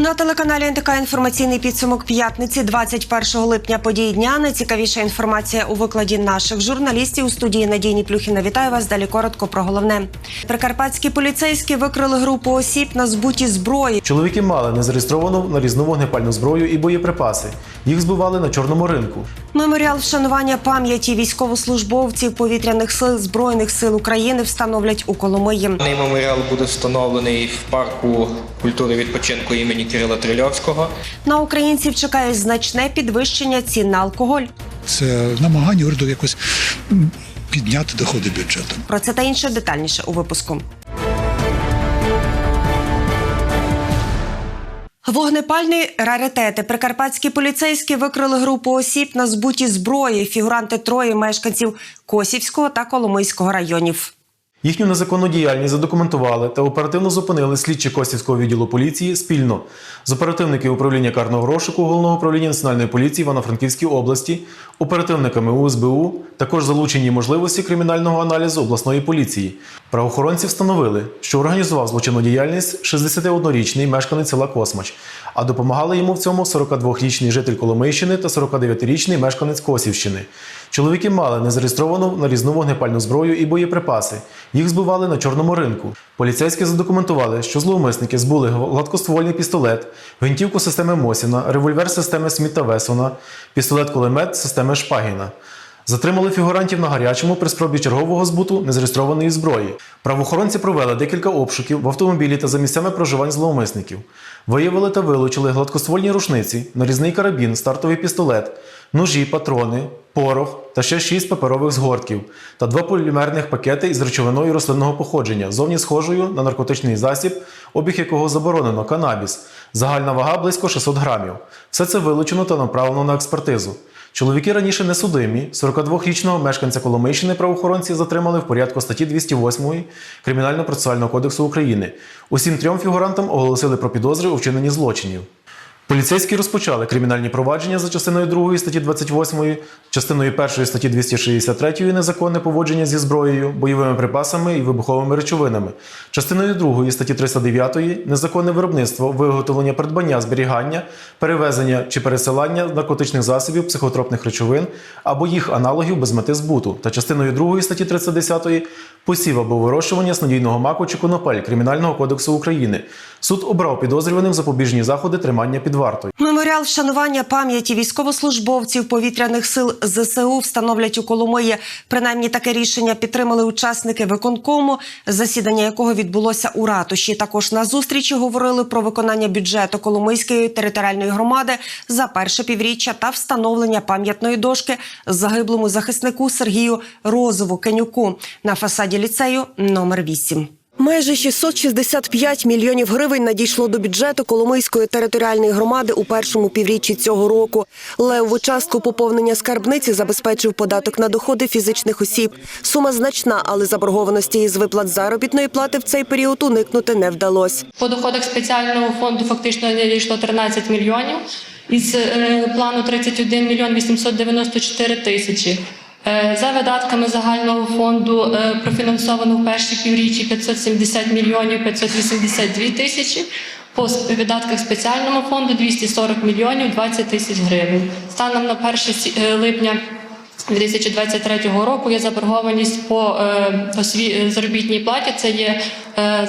На телеканалі НТК інформаційний підсумок п'ятниці, 21 липня. Події дня. Найцікавіша інформація у викладі наших журналістів у студії Надії Плюхіна. Вітаю вас. Далі коротко про головне. Прикарпатські поліцейські викрили групу осіб на збуті зброї. Чоловіки мали незареєстровану нарізну вогнепальну зброю і боєприпаси. Їх збивали на чорному ринку. Меморіал вшанування пам'яті військовослужбовців повітряних сил збройних сил України встановлять у Коломиї. Меморіал буде встановлений в парку культури відпочинку імені Кирила Трильовського. На українців чекає значне підвищення цін на алкоголь. Це намагання уряду якось підняти доходи бюджету. Про це та інше детальніше у випуску. Вогнепальні раритети. Прикарпатські поліцейські викрили групу осіб на збуті зброї. Фігуранти троє мешканців Косівського та Коломийського районів. Їхню незаконну діяльність задокументували та оперативно зупинили слідчі Костівського відділу поліції спільно з оперативників управління карного розшуку головного управління національної поліції Івано-Франківській області, оперативниками УСБУ, також залучені можливості кримінального аналізу обласної поліції. Правоохоронці встановили, що організував злочинну діяльність 61-річний мешканець села Космач, а допомагали йому в цьому 42-річний житель Коломийщини та 49-річний мешканець Косівщини. Чоловіки мали незареєстровану нарізну вогнепальну зброю і боєприпаси. Їх збивали на чорному ринку. Поліцейські задокументували, що зловмисники збули гладкоствольний пістолет, гвинтівку системи Мосіна, револьвер системи Сміта Весона, пістолет-кулемет системи Шпагіна. Затримали фігурантів на гарячому при спробі чергового збуту незареєстрованої зброї. Правоохоронці провели декілька обшуків в автомобілі та за місцями проживань зловмисників. Виявили та вилучили гладкоствольні рушниці, нарізний карабін, стартовий пістолет, ножі, патрони, порох та ще шість паперових згортків та два полімерних пакети із речовиною рослинного походження, зовні схожою на наркотичний засіб, обіг якого заборонено канабіс. Загальна вага близько 600 грамів. Все це вилучено та направлено на експертизу. Чоловіки раніше не судимі. 42-річного мешканця Коломийщини правоохоронці затримали в порядку статті 208 Кримінально-процесуального кодексу України. Усім трьом фігурантам оголосили про підозри у вчиненні злочинів. Поліцейські розпочали кримінальні провадження за частиною 2 статті 28, частиною 1 статті 263 незаконне поводження зі зброєю, бойовими припасами і вибуховими речовинами, частиною 2 статті 309 незаконне виробництво, виготовлення, придбання, зберігання, перевезення чи пересилання наркотичних засобів, психотропних речовин або їх аналогів без мети збуту, та частиною 2 статті 310 посів або вирощування снодійного маку чи конопель Кримінального кодексу України. Суд обрав підозрюваним запобіжні заходи тримання під вартою. Меморіал вшанування пам'яті військовослужбовців повітряних сил ЗСУ встановлять у Коломиї. Принаймні таке рішення підтримали учасники виконкому, засідання якого відбулося у ратуші. Також на зустрічі говорили про виконання бюджету Коломийської територіальної громади за перше півріччя та встановлення пам'ятної дошки загиблому захиснику Сергію Розову Кенюку на фасаді ліцею номер 8. Майже 665 мільйонів гривень надійшло до бюджету Коломийської територіальної громади у першому півріччі цього року. Левову частку поповнення скарбниці забезпечив податок на доходи фізичних осіб. Сума значна, але заборгованості із виплат заробітної плати в цей період уникнути не вдалося. По доходах спеціального фонду фактично надійшло 13 мільйонів. Із е, плану 31 мільйон 894 тисячі. Е, За видатками загального фонду е, профінансовано в перші півріччі 570 мільйонів 582 тисячі. По видатках спеціального фонду 240 мільйонів 20 тисяч гривень. Станом на 1 е, липня 2023 року є заборгованість по заробітній платі. Це є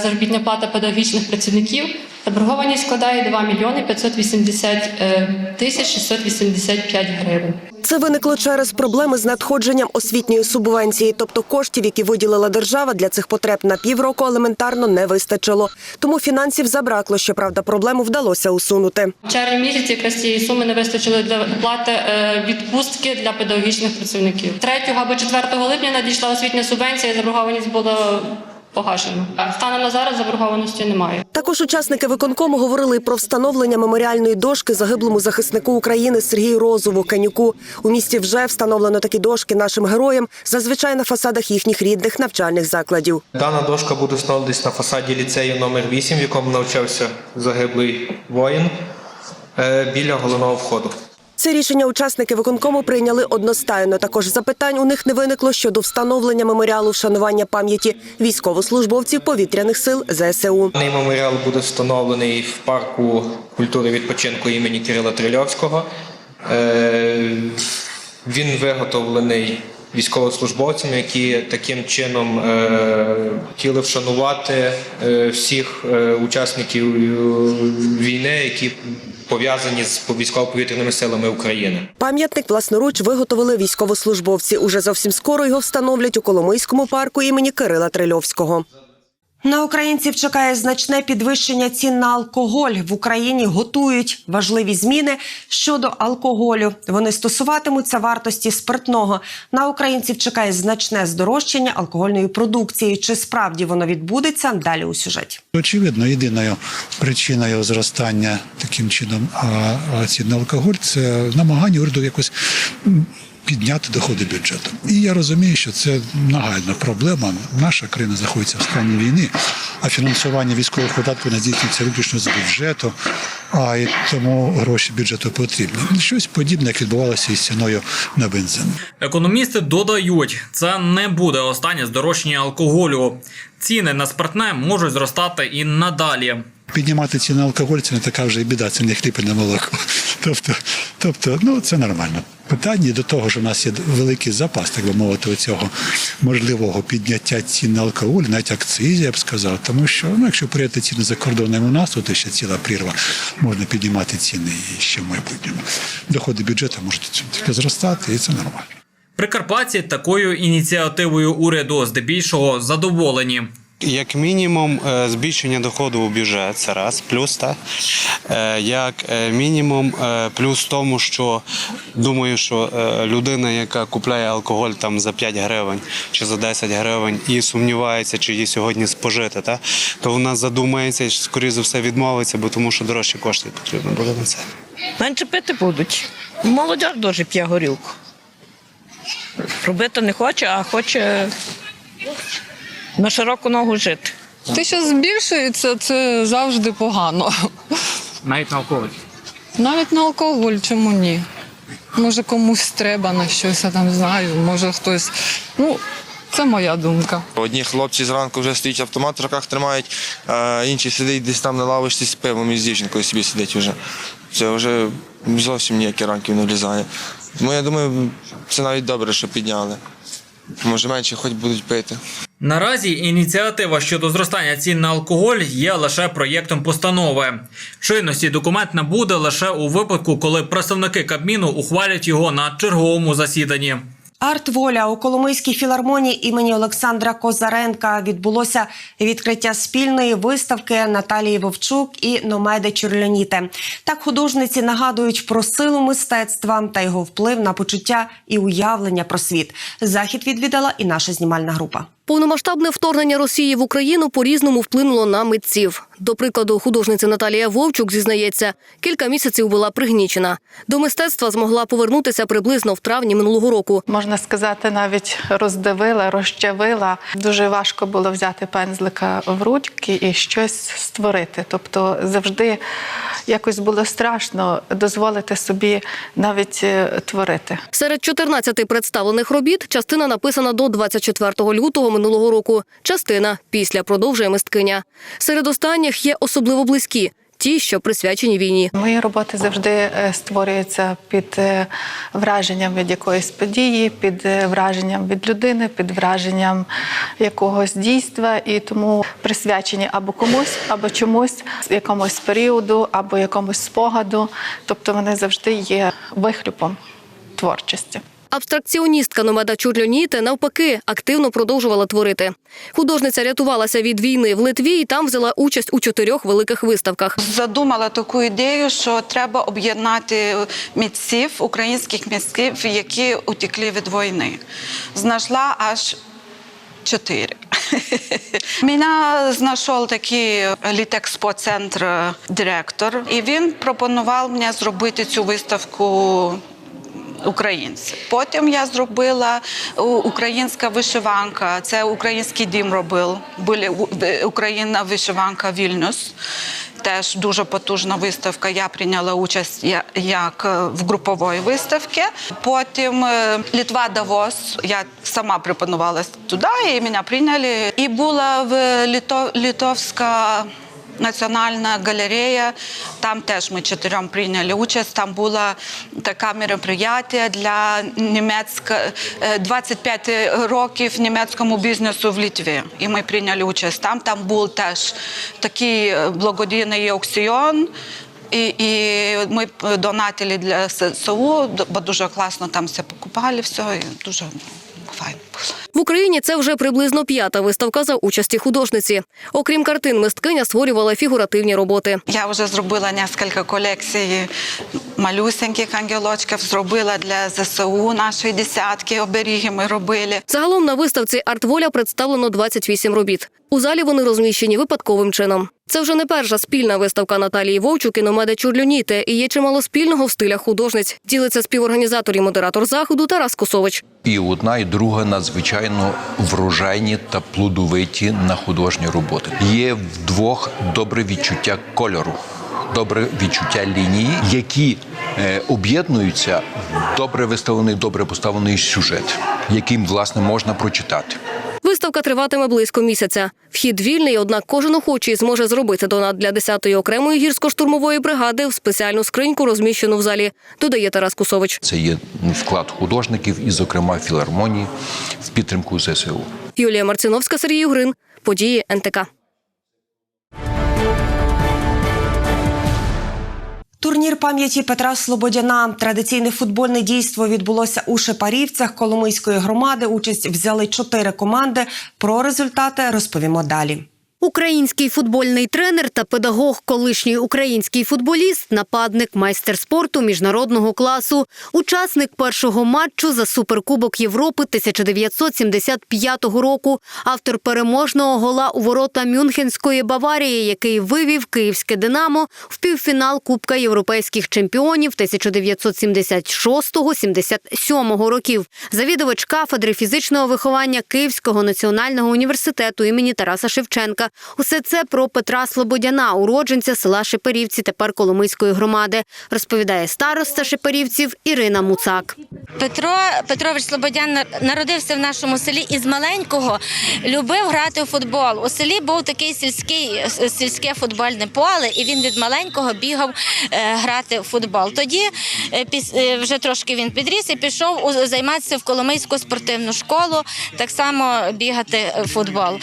заробітна плата педагогічних працівників. Заборгованість складає 2 мільйони 580 е, тисяч 685 гривень. Це виникло через проблеми з надходженням освітньої субвенції, тобто коштів, які виділила держава для цих потреб на півроку, елементарно не вистачило. Тому фінансів забракло. Щоправда, проблему вдалося усунути. В червні місяці якраз цієї суми не вистачило для оплати е, відпустки для педагогічних працівників. 3 або 4 липня надійшла освітня субвенція, заборгованість була погашена. Станом на зараз заборгованості немає. Також учасники виконкому говорили про встановлення меморіальної дошки загиблому захиснику України Сергію Розову Канюку. У місті вже встановлено такі дошки нашим героям, зазвичай на фасадах їхніх рідних навчальних закладів. Дана дошка буде встановлюватись на фасаді ліцею номер 8 в якому навчався загиблий воїн е, біля головного входу. Це рішення учасники виконкому прийняли одностайно. Також запитань у них не виникло щодо встановлення меморіалу вшанування пам'яті військовослужбовців повітряних сил ЗСУ. Ний меморіал буде встановлений в парку культури відпочинку імені Кирила Трильовського. Е, Він виготовлений військовослужбовцями, які таким чином е, хотіли вшанувати е, всіх е, учасників е, війни, які пов'язані з військово-повітряними силами України. Пам'ятник власноруч виготовили військовослужбовці. Уже зовсім скоро його встановлять у Коломийському парку імені Кирила Трильовського. На українців чекає значне підвищення цін на алкоголь. В Україні готують важливі зміни щодо алкоголю. Вони стосуватимуться вартості спиртного. На українців чекає значне здорожчання алкогольної продукції. Чи справді воно відбудеться? Далі у сюжеті. Очевидно, єдиною причиною зростання таким чином цін на алкоголь це намагання уряду якось підняти доходи бюджету. І я розумію, що це нагальна проблема. Наша країна знаходиться в стані війни, а фінансування військових видатків здійснюється виключно з бюджету, а і тому гроші бюджету потрібні. Щось подібне, як відбувалося із ціною на бензин. Економісти додають, це не буде останнє здорожчання алкоголю. Ціни на спиртне можуть зростати і надалі. Піднімати ціни на алкоголь це не така вже і біда, це не хліб і не молоко. Тобто, тобто, ну це нормально. Питання до того, що в нас є великий запас, так би мовити, цього можливого підняття цін на алкоголь, навіть акцизі, я б сказав. Тому що ну, якщо поряти ціни за кордоном у нас, то ще ціла прірва, можна піднімати ціни і ще в майбутньому. Доходи бюджету можуть зростати, і це нормально. Прикарпатці такою ініціативою уряду здебільшого задоволені. Як мінімум, е, збільшення доходу у бюджет це раз, плюс так. Е, Як е, мінімум, плюс в тому, що думаю, що людина, яка купляє алкоголь там за 5 гривень чи за 10 гривень і сумнівається, чи її сьогодні спожити, та, то вона задумається і скоріше за все відмовиться, бо тому що дорожчі кошти потрібно буде на це. Менше пити будуть. Молодь дуже п'є горілку. Робити не хоче, а хоче на широку ногу жити. Те, що збільшується, це завжди погано. Навіть на алкоголь. Навіть на алкоголь, чому ні? Може комусь треба на щось, я там знаю, може хтось. Ну, це моя думка. Одні хлопці зранку вже стоять автомат в руках тримають, а інші сидять десь там на лавочці з пивом і з дівчинкою собі сидить вже. Це вже зовсім ніякі ранків не влізає. Тому я думаю, це навіть добре, що підняли. Може менше хоч будуть пити. Наразі ініціатива щодо зростання цін на алкоголь є лише проєктом постанови. Чинності документ набуде лише у випадку, коли представники Кабміну ухвалять його на черговому засіданні. Артволя у Коломийській філармонії імені Олександра Козаренка відбулося відкриття спільної виставки Наталії Вовчук і Номеди Чурляніте. Так художниці нагадують про силу мистецтва та його вплив на почуття і уявлення про світ. Захід відвідала і наша знімальна група. Повномасштабне вторгнення Росії в Україну по-різному вплинуло на митців. До прикладу, художниця Наталія Вовчук зізнається, кілька місяців була пригнічена. До мистецтва змогла повернутися приблизно в травні минулого року. Можна сказати, навіть роздавила, розчавила. Дуже важко було взяти пензлика в ручки і щось створити. Тобто завжди якось було страшно дозволити собі навіть е, творити. Серед 14 представлених робіт частина написана до 24 лютого минулого року. Частина після продовжує мисткиня. Серед останніх є особливо близькі. Ті, що присвячені війні, Мої роботи завжди е, створюються під е, враженням від якоїсь події, під е, враженням від людини, під враженням якогось дійства, і тому присвячені або комусь, або чомусь, якомусь періоду, або якомусь спогаду. Тобто вони завжди є вихлюпом творчості. Абстракціоністка Номеда Чурльоніте навпаки активно продовжувала творити. Художниця рятувалася від війни в Литві і там взяла участь у чотирьох великих виставках. Задумала таку ідею, що треба об'єднати митців, українських митців, які утекли від війни. Знайшла аж чотири. Мене знайшов такий літекспо-центр директор, і він пропонував мені зробити цю виставку українців. Потім я зробила українська вишиванка. Це український дім робив. Були Україна вишиванка Вільнюс. Теж дуже потужна виставка. Я прийняла участь як е, в групової виставці. Потім е, Літва Давос. Я сама пропонувалася туди, і мене прийняли. І була в Літо, литовська Національна галерея. Там теж ми чотирьом прийняли участь. Там було таке мероприятие для німецька 25 років німецькому бізнесу в Литві. І ми прийняли участь. Там там був теж такий е, благодійний аукціон. І, і ми донатили для ССУ, бо дуже класно там все покупали, все, дуже. В Україні це вже приблизно п'ята виставка за участі художниці. Окрім картин, мисткиня створювала фігуративні роботи. Я вже зробила кілька колекцій малюсеньких ангелочків, зробила для ЗСУ нашої десятки, оберіги ми робили. Загалом на виставці Артволя представлено 28 робіт. У залі вони розміщені випадковим чином. Це вже не перша спільна виставка Наталії Вовчук і Номеда Чурлюніте, і є чимало спільного в стилях художниць. Ділиться співорганізатор і модератор заходу Тарас Косович. І одна, і друга надзвичайно врожайні та плодовиті на художні роботи. Є вдвох добре відчуття кольору, добре відчуття лінії, які е, об'єднуються в добре виставлений, добре поставлений сюжет, яким власне можна прочитати. Виставка триватиме близько місяця. Вхід вільний, однак кожен охочий зможе зробити донат для 10-ї окремої гірсько-штурмової бригади в спеціальну скриньку, розміщену в залі. Додає Тарас Кусович. Це є ну, вклад художників і, зокрема, філармонії в підтримку ЗСУ. Юлія Марциновська, Сергій Угрин. Події НТК. Турнір пам'яті Петра Слободяна. Традиційне футбольне дійство відбулося у Шепарівцях Коломийської громади. Участь взяли чотири команди. Про результати розповімо далі. Український футбольний тренер та педагог, колишній український футболіст, нападник, майстер спорту міжнародного класу, учасник першого матчу за суперкубок Європи 1975 року, автор переможного гола у ворота Мюнхенської Баварії, який вивів київське Динамо в півфінал Кубка європейських чемпіонів 1976-77 років. Завідувач кафедри фізичного виховання Київського національного університету імені Тараса Шевченка. Усе це про Петра Слободяна, уродженця села Шепарівці, тепер Коломийської громади, розповідає староста Шепарівців Ірина Муцак. Петро Петрович Слободян народився в нашому селі і з маленького любив грати у футбол. У селі був такий сільський сільське футбольне поле, і він від маленького бігав е, грати в футбол. Тоді е, е, вже трошки він підріс і пішов займатися в Коломийську спортивну школу, так само бігати в футбол.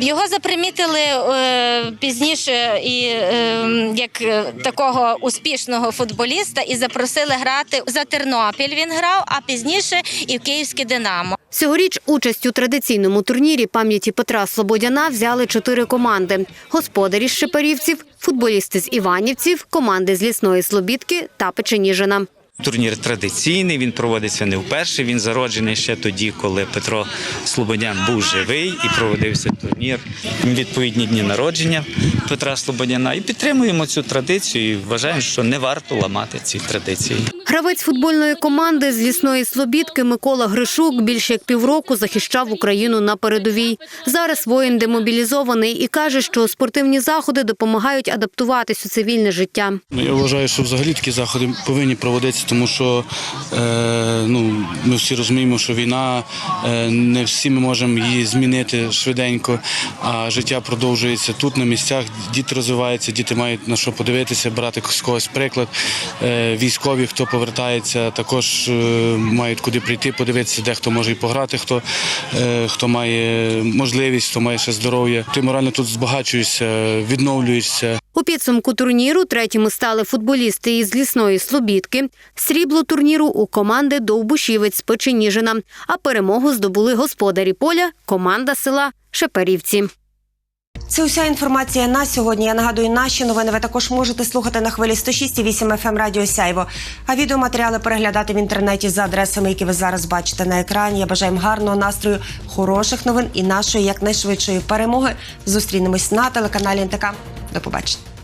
Його запримітили е, пізніше і е, як е, такого успішного футболіста і запросили грати за Тернопіль. Він грав, а пізніше і в Київське Динамо. Цьогоріч участь у традиційному турнірі пам'яті Петра Слободяна взяли чотири команди: господарі з Шепарівців, футболісти з Іванівців, команди з лісної Слобідки та Печеніжина. Турнір традиційний, він проводиться не вперше. Він зароджений ще тоді, коли Петро Слободян був живий і проводився турнір. Відповідні дні народження Петра Слободяна. І підтримуємо цю традицію. і Вважаємо, що не варто ламати ці традиції. Гравець футбольної команди з лісної Слобідки Микола Гришук більше як півроку захищав Україну на передовій. Зараз воїн демобілізований і каже, що спортивні заходи допомагають адаптуватись у цивільне життя. Ну, я вважаю, що взагалі такі заходи повинні проводитися, тому що е, ну, ми всі розуміємо, що війна, е, не всі ми можемо її змінити швиденько, а життя продовжується тут на місцях. Діти розвиваються, діти мають на що подивитися, брати з когось приклад. Е, військові, хто повертається, також е, мають куди прийти, подивитися, де хто може і пограти, хто, е, хто має можливість, хто має ще здоров'я. Ти морально тут збагачуєшся, відновлюєшся. У підсумку турніру третіми стали футболісти із лісної Слобідки. Срібло турніру у команди Довбушівець Печеніжина, а перемогу здобули господарі поля, команда села Шепарівці. Це уся інформація на сьогодні. Я нагадую, наші новини ви також можете слухати на хвилі 106,8 FM Радіо Сяйво. А відеоматеріали переглядати в інтернеті за адресами, які ви зараз бачите на екрані. Я бажаю гарного настрою, хороших новин і нашої якнайшвидшої перемоги. Зустрінемось на телеканалі НТК. До побачення.